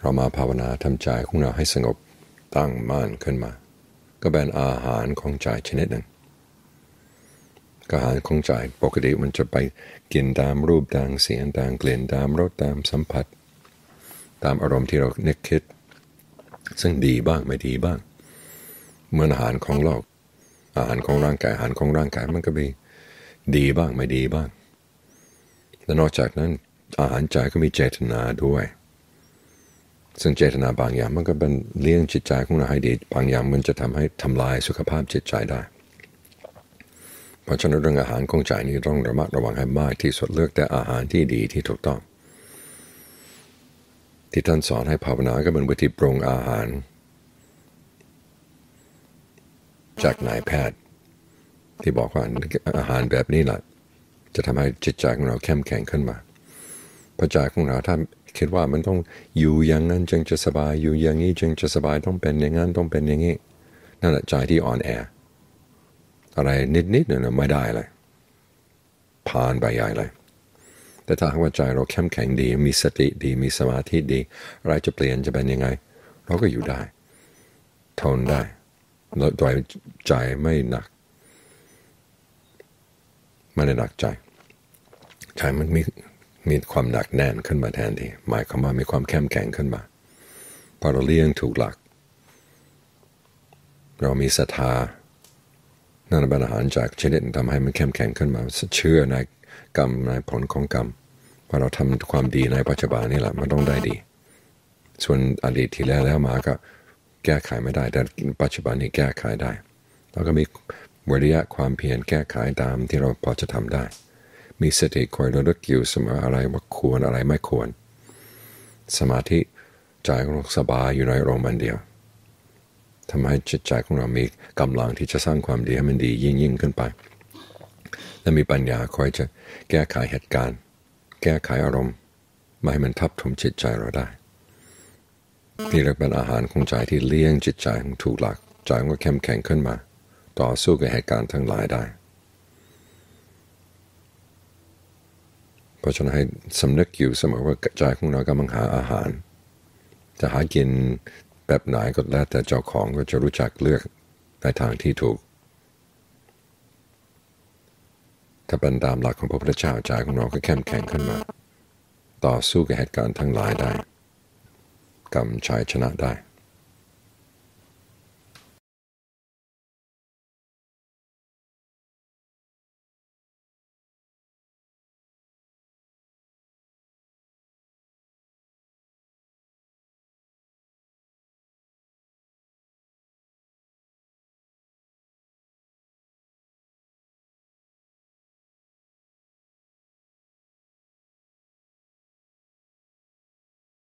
เรามาภาวนาทำใจของเราให้สงบตั้งมั่นขึ้นมา ก็เป็นอาหารของใจชนิดหนึ่งอาหารของใจปกติมันจะไปกินตามรูปตามเสียงตามกลิ่นตามรสตามสัมผัส ตามอารมณ์ที่เรานึกคิด ซึ่งดีบ้างไม่ดีบ้างเหมือนอาหารของโลกอาหารของร่างกายอาหารของร่างกายมันก็มีดีบ้างไม่ดีบ้างและนอกจากนั้นอาหารใจก็มีเจตนาด้วย ซึ่งเจตนาบางอย่างมันก็เป็นเลี้ยงจิตใจของเราให้ดี บางอย่างมันจะทำให้ทำลายสุขภาพจิตใจได้ เพราะฉะนั้นเรื่องอาหารของใจนี้ต้องระมัดระวังให้มากที่สุดเลือกแต่อาหารที่ดีที่ถูกต้อง ที่ท่านสอนให้ภาวนาก็เป็นวิธีปรุงอาหาร จากนายแพทย์ ที่บอกว่าอาหารแบบนี้แหละจะทำให้จิตใจของเราเข้มแข็งขึ้นมาพระใจของเราถ้า คิดว่ามันต้องอยู่อย่างนั้นจึงจะสบายอยู่อย่างนี้จึงจะสบายต้องเป็นอย่างนั้นต้องเป็นอย่างนี้นั่นแหละใจที่อ่อนแอ อะไรนิดๆเนี่ยไม่ได้เลยผ่านไปใหญ่เลย แต่ถ้าหากว่าใจเราเข้มแข็งดี มีสติดี มีสมาธิดีอะไรจะเปลี่ยนจะเป็นยังไง เราก็อยู่ได้ ทนได้โดยใจไม่หนักไม่ได้หนักใจใจมันมี มีความหนักแน่นขึ้นมาแทนที่หมายความว่ามีความเข้มแข็งขึ้นมาพอเราเลี้ยงถูกหลัก เรามีศรัทธานั่นเป็นอาหารจากชนิดทำให้มันเข้มแข็งขึ้นมาเชื่อในกรรมในผลของกรรมพอเราทำความดีในปัจจุบันนี่แหละมันต้องได้ดี ส่วนอดีตที่แล้วแล้วมาก็แก้ไขไม่ได้ แต่ปัจจุบันนี้แก้ไขได้แล้วก็มีวิริยะความเพียรแก้ไขตามที่เราพอจะทำได้ มีสติคอยระลึกอยู่เสมออะไรว่าควรอะไรไม่ควร สมาธิใจของเราสบายอยู่ในอารมณ์เดียวทำให้จิตใจของเรามีกำลังที่จะสร้างความดีให้มันดียิ่งยิ่งขึ้นไป และมีปัญญาคอยจะแก้ไขเหตุการณ์ แก้ไขอารมณ์ไม่ให้มันทับถมจิตใจเราได้นี่เรียกเป็นอาหารของใจที่เลี้ยงจิตใจของถูกหลักใจก็เข้มแข็งขึ้นมา ต่อสู้กับเหตุการณ์ทั้งหลายได้ เพ ราะฉะนั้นให้สำนึกอยู่เสมอว่าใจของเรากำลังหาอาหาร จะหากินแบบไหนก็แล้วแต่เจ้าของก็จะรู้จักเลือกในทางที่ถูก ถ้าเป็นตามหลักของพระพุทธเจ้าใจของเราก็เข้มแข็งขึ้นมา ต่อสู้กับเหตุการณ์ทั้งหลายได้กรรมชัยชนะได้